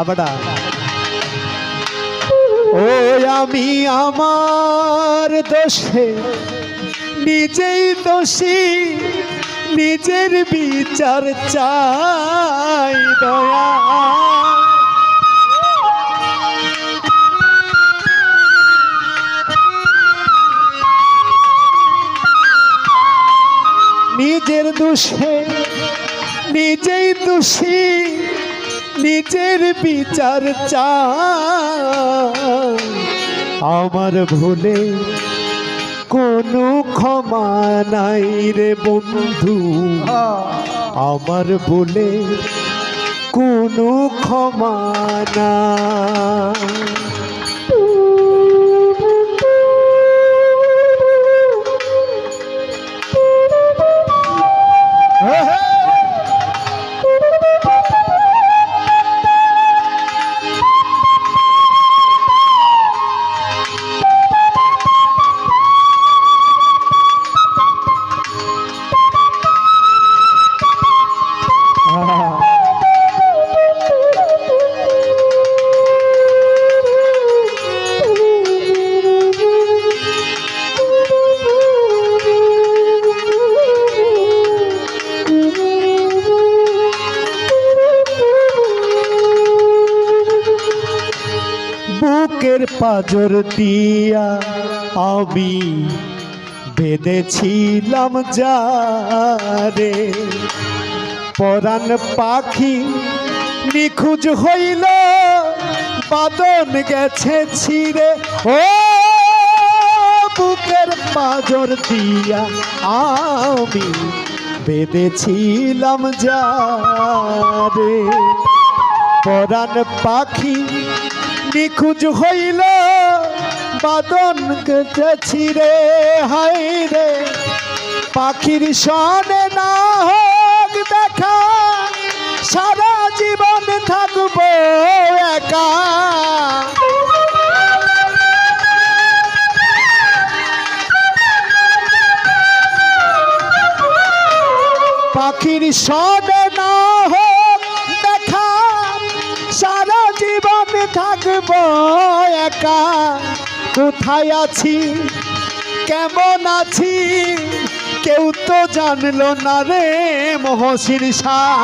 আবাডা ও আমি আমার দোষে, নিজেই দোষী, নিজের বিচার চাই দয়া। নিজের দোষে, নিজেই দোষী নিজের বিচার চা আমার ভুলে কোনো ক্ষমা নাই রে বন্ধু। আমার বলে কোনো ক্ষমা নাই। বুকের পাজর দিয়া আমি বেঁধেছিলাম যারে। পরাণ পাখি নিখুঁজ হইল বাদন গেছে ছিঁড়ে। ও বুকের পাজর দিয়া আমি বেঁধেছিলাম যারে। পরাণ পাখি নিখোঁজ হইল, বাদন কেটেছি রে, হাই রে। পাখির সনে না হোক দেখা, সারা জীবন থাকব একা। পাখির সনে থাকব একা? কোথায় আছি? কেমন আছি? কেউ তো জানলো না রে মহসির শাহ।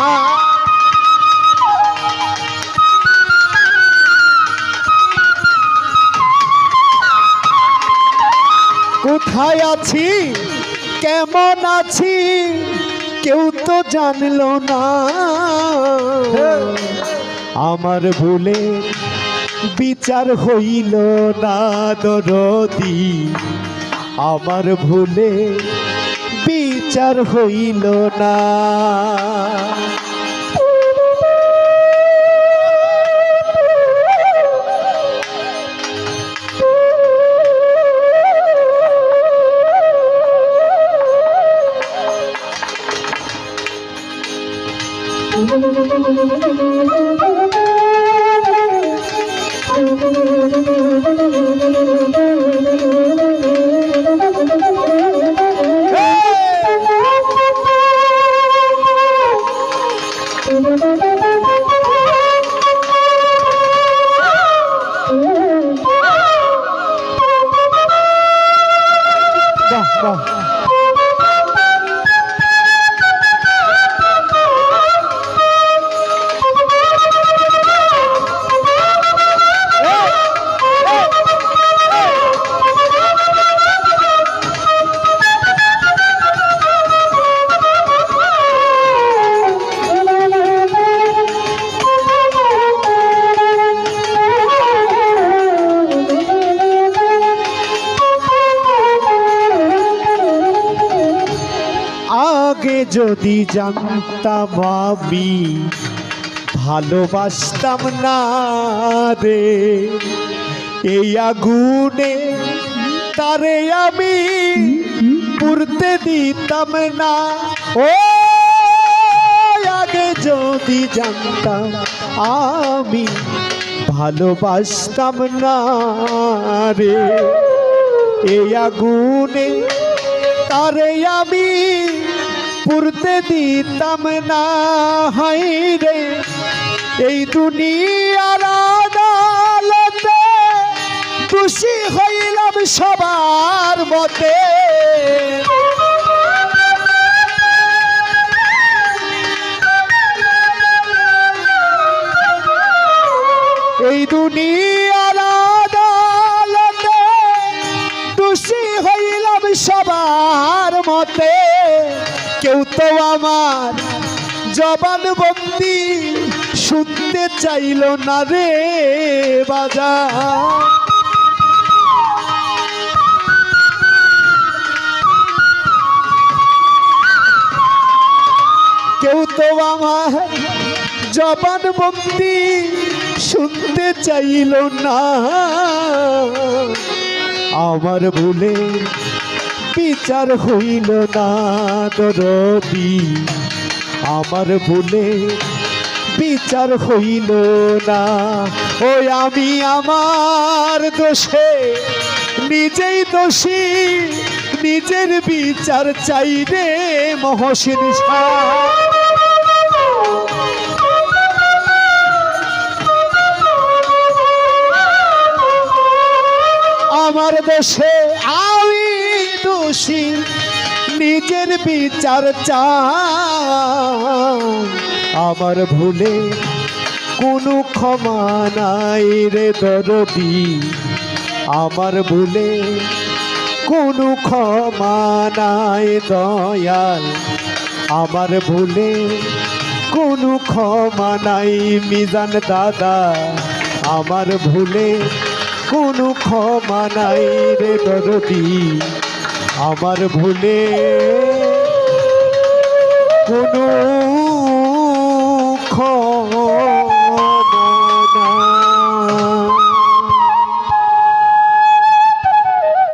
কোথায় আছি? কেমন আছি? কেউ তো জানলো না। আমার ভুলে বিচার হইল না দরদি। আমার ভুলে বিচার হইল না। বাহ বাহ যদি জানতাম আমি, ভালোবাসতাম না রে। এই আগুনে তারে আমি পুরতে দিতাম না। ও, আগে যদি জানতাম আমি, ভালোবাসতাম না রে। এই আগুনে তারে আমি পুরতে দিতাম না, হাই রে। এই দুনিয়ার আদালতে খুশি হইলাম সবার মতে। এই দুনিয়ার আদালতে খুশি হইলাম সবার মতে। কেউ তো আমার জবান বন্দি শুনতে চাইল না রে বাজা কেউ তো আমার জবান বন্দি শুনতে চাইল না। আমার ভুলে বিচার হইল না দরদি আমার বলে বিচার হইল না। ওই আমি আমার দোষে নিজেই দোষী, নিজের বিচার চাই রে মহসিন আমার আমি দোষী নিজের বিচার আমার ভুলে কোনো ক্ষমা নাই রে দরদি। আমার ভুলে কোনো ক্ষমা নাই দয়াল। আমার ভুলে কোনো ক্ষমা নাই মিজান দাদা। আমার ভুলে কোনো ক্ষমা নাই রে দরদি। আমার ভুলে কোনো